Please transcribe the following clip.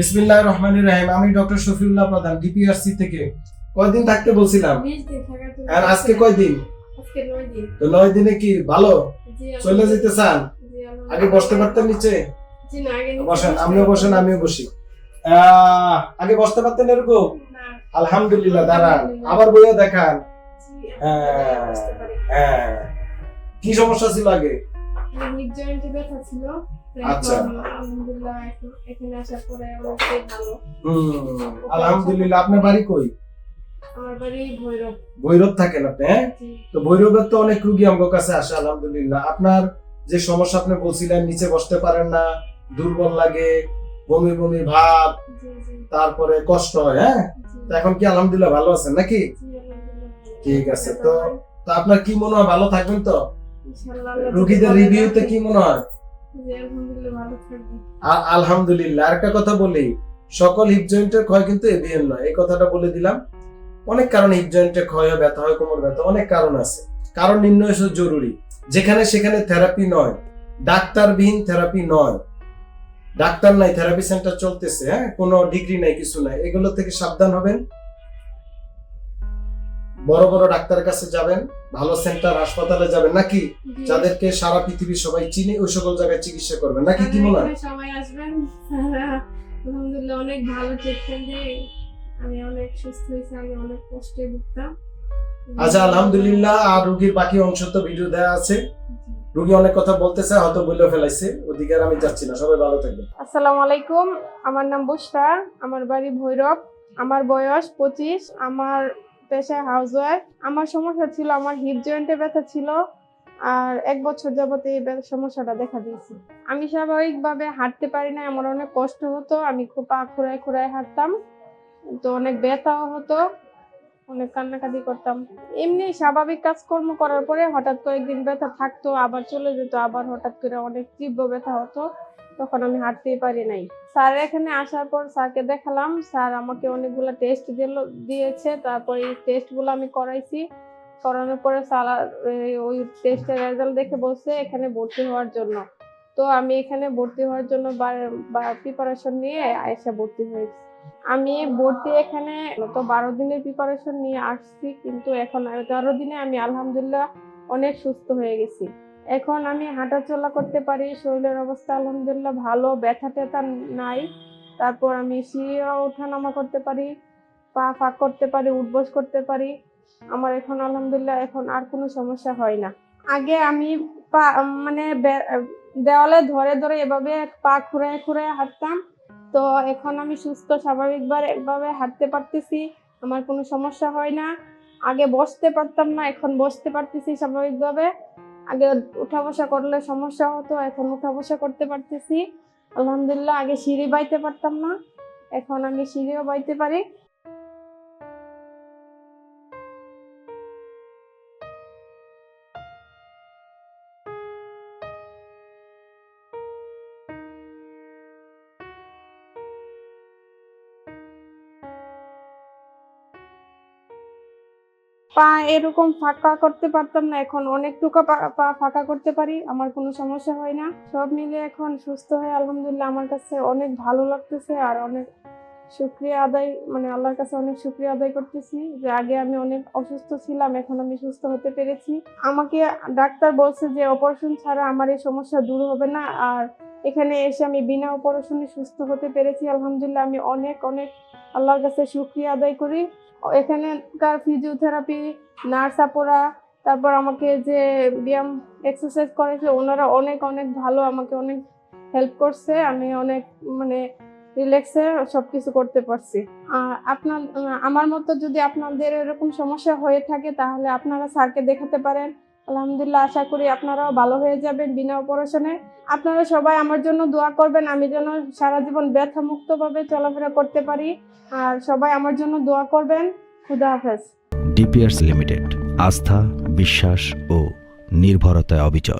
বিসমিল্লাহ রহমানির রহিম আমি ডক্টর শফিউল্লাহ প্রধান ডিপিআরসি থেকে। কয়দিন থাকতে বলছিলাম? আর আজকে কয়দিন? আজকে নয় দিন। তো নয় দিনে কি ভালো? চলে যেতে চান? আগে বসতে পারতেন নিচে? জি না আগে নিচে বসেন আমিও বসেন আমিও বসি। আগে বসতে পারতেন এরকম? না। আলহামদুলিল্লাহ দাঁড়ান। আবার বইও দেখান। হ্যাঁ। হ্যাঁ। কি সমস্যা ছিল আগে? হিপ জয়েন্টে ব্যথা ছিল আচ্ছা। আলহামদুলিল্লাহ এখানে আসার পরে অনেকটাই ভালো। আলহামদুলিল্লাহ। আপনার বাড়ি কই? আমার বাড়ি ভৈরব। ভৈরব থাকেন আপনি হ্যাঁ? তো ভৈরবের তো অনেক রুগী আমার কাছে আসে আলহামদুলিল্লাহ। আপনার যে সমস্যা আপনি বলছিলেন নিচে বসতে পারেন না দুর্বল লাগে বমি বমি ভাব তারপরে কষ্ট হয় হ্যাঁ? তো এখন কি আলহামদুলিল্লাহ ভালো আছেন নাকি? ঠিক আছে, তো- তো আপনার কি মনে হয় ভালো থাকবেন তো? রুগীদের রিভিউতে কি মনে হয়? আলহামদুলিল্লাহ আরেকটা কথা বলি সকল হিপ জয়েন্টের ক্ষয় কিন্তু নয়। এই কথাটা বলে দিলাম। অনেক কারণ হিপ জয়েন্টে ক্ষয় হয় ব্যথা হয় কোমর ব্যথা অনেক কারণ আছে। কারণ নির্ণয় জরুরি। যেখানে সেখানে থেরাপি নয়। ডাক্তারবিহীন থেরাপি নয়। ডাক্তার নাই থেরাপি সেন্টার চলতেছে হ্যাঁ? কোনো ডিগ্রি নাই কিছু নাই। এগুলো থেকে সাবধান হবেন। বড় বড় ডাক্তারের কাছে যাবেন ভালো সেন্টার হাসপাতালে যাবেন নাকি যাদেরকে সারা পৃথিবীর সবাই চিনে ওই সকল জায়গায় চিকিৎসা করবেন? নাকি কি মনে হয়? সবাই আসবেন আলহামদুলিল্লাহ অনেক ভালো ট্রিটমেন্ট আমি অনেক সুস্থ হয়েছি আমি অনেক কষ্টে ভুগতাম। আচ্ছা আলহামদুলিল্লাহ আর রুগীর বাকি অংশ তো ভিডিও দেওয়া আছে। রুগী অনেক কথা বলতেছে হয়তো বলে ফেলাইছে ওদিকে আর আমি যাচ্ছি না সবাই ভালো থাকবেন। আসসালামু আলাইকুম আমার নাম বুশরা আমার বাড়ি ভৈরব আমার বয়স পঁচিশ আমার পেশায় হাউস ওয়াইফ আমার সমস্যা ছিল, আমার হিপ জয়েন্টে ব্যথা ছিল, আর এক বছর যাবত এই সমস্যাটা দেখা দিয়েছে। আমি স্বাভাবিকভাবে হাঁটতে পারি না আমার অনেক কষ্ট হতো, আমি খুব পা খুঁড়ায় খুঁড়ায় হাঁটতাম, তো অনেক ব্যথাও হতো। অনেক কান্নাকাটি করতাম। এমনি স্বাভাবিক কাজকর্ম করার পরে হঠাৎ কয়েকদিন ব্যথা থাকতো, আবার চলে যেত, আবার হঠাৎ করে অনেক তীব্র ব্যথা হতো। তখন আমি হাঁটতেই পারি নাই। স্যার এখানে আসার পর স্যারকে দেখালাম, স্যার আমাকে অনেকগুলো টেস্ট দিল, দিয়েছে। তারপর এই টেস্টগুলো আমি করাইছি। করানোর পরে স্যার ওই টেস্টের রেজাল্ট দেখে বলছে এখানে ভর্তি হওয়ার জন্য। তো আমি এখানে ভর্তি হওয়ার জন্য প্রিপারেশন নিয়ে আয়সা ভর্তি হয়েছি। আমি ভর্তি এখানে তো বারো দিনের প্রিপারেশন নিয়ে আসছি, কিন্তু এখন এগারো দিনে আমি আলহামদুলিল্লাহ অনেক সুস্থ হয়ে গেছি। এখন আমি হাঁটাচলা করতে পারি, শরীরের অবস্থা আলহামদুলিল্লাহ ভালো, ব্যথা ট্যাথা নাই। তারপর আমি সিঁড়িও ওঠানামা করতে পারি, পা ফাঁক করতে পারি, উঠবস করতে পারি। আমার এখন আলহামদুলিল্লাহ এখন আর কোনো সমস্যা হয় না। আগে আমি পা মানে দেওয়ালে ধরে ধরে এভাবে পা খুঁড়ে খুঁড়ে হাঁটতাম। তো এখন আমি সুস্থ, স্বাভাবিকভাবে একভাবে হাঁটতে পারতেছি, আমার কোনো সমস্যা হয় না। আগে বসতে পারতাম না, এখন বসতে পারতেছি স্বাভাবিকভাবে। আগে উঠা বসা করলে সমস্যা হতো, এখন উঠা বসা করতে পারতেছি। আলহামদুলিল্লাহ, আগে সিঁড়ি বাইতে পারতাম না, এখন আমি সিঁড়িও বাইতে পারি। পা এরকম ফাঁকা করতে পারতাম না। এখন অনেকটুকু পা- ফাঁকা করতে পারি, আমার কোনো সমস্যা হয় না। সব মিলে এখন সুস্থ হয়ে আলহামদুলিল্লাহ আমার কাছে অনেক ভালো লাগতেছে আর অনেক শুক্রিয়া আদায় মানে আল্লাহর কাছে অনেক শুক্রিয়া আদায় করতেছি যে আগে আমি অনেক অসুস্থ ছিলাম, এখন আমি সুস্থ হতে পেরেছি। আমাকে ডাক্তার বলছে যে অপারেশন ছাড়া আমার এই সমস্যা দূর হবে না আর এখানে এসে আমি বিনা অপারেশনে সুস্থ হতে পেরেছি। আলহামদুলিল্লাহ আমি অনেক অনেক আল্লাহর কাছে শুক্রিয়া আদায় করি। এখানকার ফিজিওথেরাপি নার্স আপোরা, তারপর আমাকে যে ব্যায়াম এক্সারসাইজ করেছে ওনারা অনেক অনেক ভালো, আমাকে অনেক হেল্প করছে। আমি অনেক মানে রিল্যাক্সে সব কিছু করতে পারছি। আপনার, আমার মতো যদি আপনাদের এরকম সমস্যা হয়ে থাকে, তাহলে আপনারা স্যারকে দেখাতে পারেন। আলহামদুলিল্লাহ, আশা করি আপনারাও ভালো হয়ে যাবেন বিনা অপারেশনে। আপনারা সবাই আমার জন্য দোয়া করবেন, আমি যেন সারা জীবন ব্যথা মুক্তভাবে চলাফেরা করতে পারি। আর সবাই আমার জন্য দোয়া করবেন। খুদা হাফেজ। ডিপিআরস লিমিটেড, আস্থা, বিশ্বাস ও নির্ভরতায় অবিচল।